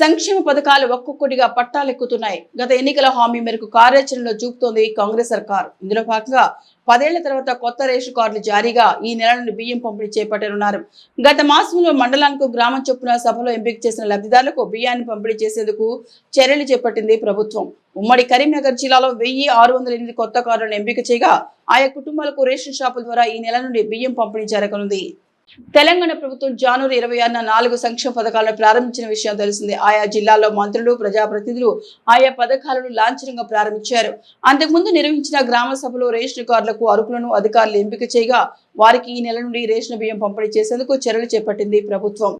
సంక్షేమ పథకాలు ఒక్కొక్కటిగా పట్టాలెక్కుతున్నాయి. గత ఎన్నికల హామీ మేరకు కార్యాచరణలో చూపుతోంది కాంగ్రెస్ సర్కార్. ఇందులో భాగంగా పదేళ్ళ తర్వాత కొత్త రేషన్ కార్డులు జారీగా ఈ నెల నుండి బియ్యం పంపిణీ చేపట్టనున్నారు. గత మాసంలో మండలానికి గ్రామం చొప్పున సభలో ఎంపిక చేసిన లబ్ధిదారులకు బియ్యాన్ని పంపిణీ చేసేందుకు చర్యలు చేపట్టింది ప్రభుత్వం. ఉమ్మడి కరీంనగర్ జిల్లాలో వెయ్యి ఆరు వందల ఎనిమిది కొత్త కార్డులను ఎంపిక చేయగా ఆయా కుటుంబాలకు రేషన్ షాపుల ద్వారా ఈ నెల నుండి బియ్యం పంపిణీ జరగనుంది. తెలంగాణ ప్రభుత్వం జనవరి ఇరవై ఆరున నాలుగు సంక్షేమ పథకాలను ప్రారంభించిన విషయం తెలిసిందే. ఆయా జిల్లాల్లో మంత్రులు ప్రజాప్రతినిధులు ఆయా పథకాలను లాంఛనంగా ప్రారంభించారు. అంతకుముందు నిర్వహించిన గ్రామ సభలో రేషన్ కార్డులకు అరుకులను అధికారులు ఎంపిక చేయగా వారికి ఈ నెల నుండి రేషన్ బియ్యం పంపిణీ చేసేందుకు చర్యలు చేపట్టింది ప్రభుత్వం.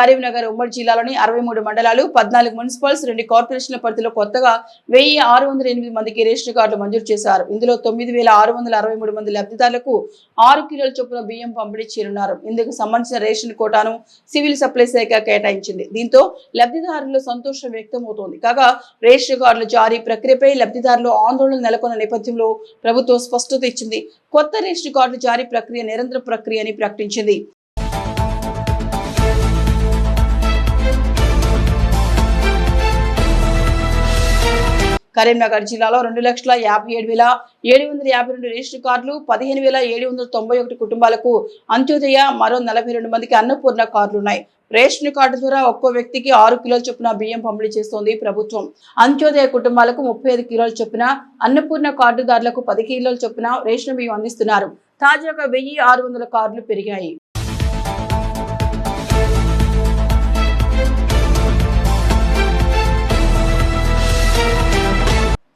కరీంనగర్ ఉమ్మడి జిల్లాలోని అరవై మూడు మండలాలు పద్నాలుగు మున్సిపల్స్ రెండు కార్పొరేషన్ల పరిధిలో కొత్తగా వెయ్యి ఆరు వందల ఎనిమిది మందికి రేషన్ కార్డులు మంజూరు చేశారు. ఇందులో తొమ్మిది వేల ఆరు వందల అరవై మూడు మంది లబ్ధిదారులకు ఆరు కిలోల చొప్పున బియ్యం పంపిణీ చేయనున్నారు. ఇందుకు సంబంధించిన రేషన్ కోటాను సివిల్ సప్లై శాఖ కేటాయించింది. దీంతో లబ్ధిదారుల్లో సంతోషం వ్యక్తమవుతోంది. కాగా రేషన్ కార్డుల జారీ ప్రక్రియపై లబ్ధిదారులు ఆందోళన నెలకొన్న నేపథ్యంలో ప్రభుత్వం స్పష్టత ఇచ్చింది. కొత్త రేషన్ కార్డుల జారీ ప్రక్రియ నిరంతర ప్రక్రియ అని ప్రకటించింది. కరీంనగర్ జిల్లాలో రెండు లక్షల యాభై ఏడు వేల ఏడు వందల యాభై రెండు రేషన్ కార్డులు పదిహేను వేల ఏడు వందల తొంభై ఒకటి కుటుంబాలకు అంత్యోదయ మరో నలభై రెండు మందికి అన్నపూర్ణ కార్డులు ఉన్నాయి రేషన్ కార్డు ద్వారా ఒక్కో వ్యక్తికి ఆరు కిలోల చొప్పున బియ్యం పంపిణీ చేస్తోంది ప్రభుత్వం. అంత్యోదయ కుటుంబాలకు ముప్పై ఐదు కిలోల చొప్పున అన్నపూర్ణ కార్డుదారులకు పది కిలోల చొప్పున రేషన్ బియ్యం అందిస్తున్నారు. తాజాగా వెయ్యి ఆరు వందల కార్డులు పెరిగాయి.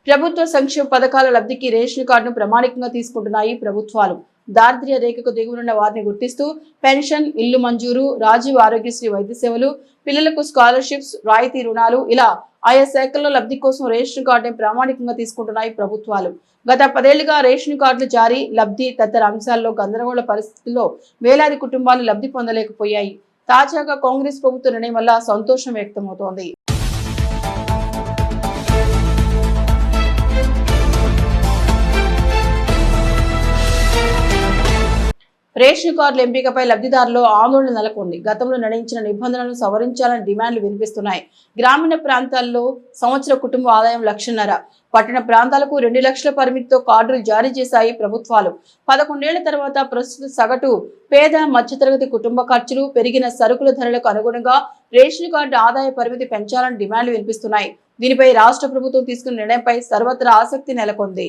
ప్రభుత్వ సంక్షేమ పథకాల లబ్ధికి రేషన్ కార్డును ప్రామాణికంగా తీసుకుంటున్నాయి ప్రభుత్వాలు. దారిద్ర్య రేఖకు దిగువనున్న వారిని గుర్తిస్తూ పెన్షన్ ఇల్లు మంజూరు రాజీవ్ ఆరోగ్యశ్రీ వైద్య సేవలు పిల్లలకు స్కాలర్షిప్స్ రాయితీ రుణాలు ఇలా ఆయా శాఖల్లో లబ్ధి కోసం రేషన్ కార్డుని ప్రామాణికంగా తీసుకుంటున్నాయి ప్రభుత్వాలు. గత పదేళ్ళుగా రేషన్ కార్డులు జారీ లబ్ధి తదితర అంశాల్లో గందరగోళ పరిస్థితుల్లో వేలాది కుటుంబాలు లబ్ధి పొందలేకపోయాయి. తాజాగా కాంగ్రెస్ ప్రభుత్వ నిర్ణయం వల్ల సంతోషం వ్యక్తమవుతోంది. రేషన్ కార్డుల ఎంపికపై లబ్ధిదారులు ఆందోళన నెలకొంది. గతంలో నడించిన నిబంధనలను సవరించాలని డిమాండ్లు వినిపిస్తున్నాయి. గ్రామీణ ప్రాంతాల్లో సంవత్సర కుటుంబ ఆదాయం లక్షన్నర. పట్టణ ప్రాంతాలకు రెండు లక్షల పరిమితితో కార్డులు జారీ చేశాయి ప్రభుత్వాలు. పదకొండేళ్ళ తర్వాత ప్రస్తుత సగటు పేద మధ్యతరగతి కుటుంబ ఖర్చులు పెరిగిన సరుకుల ధరలకు అనుగుణంగా రేషన్ కార్డు ఆదాయ పరిమితి పెంచాలని డిమాండ్లు వినిపిస్తున్నాయి. దీనిపై రాష్ట్ర ప్రభుత్వం తీసుకున్న నిర్ణయంపై సర్వత్రా ఆసక్తి నెలకొంది.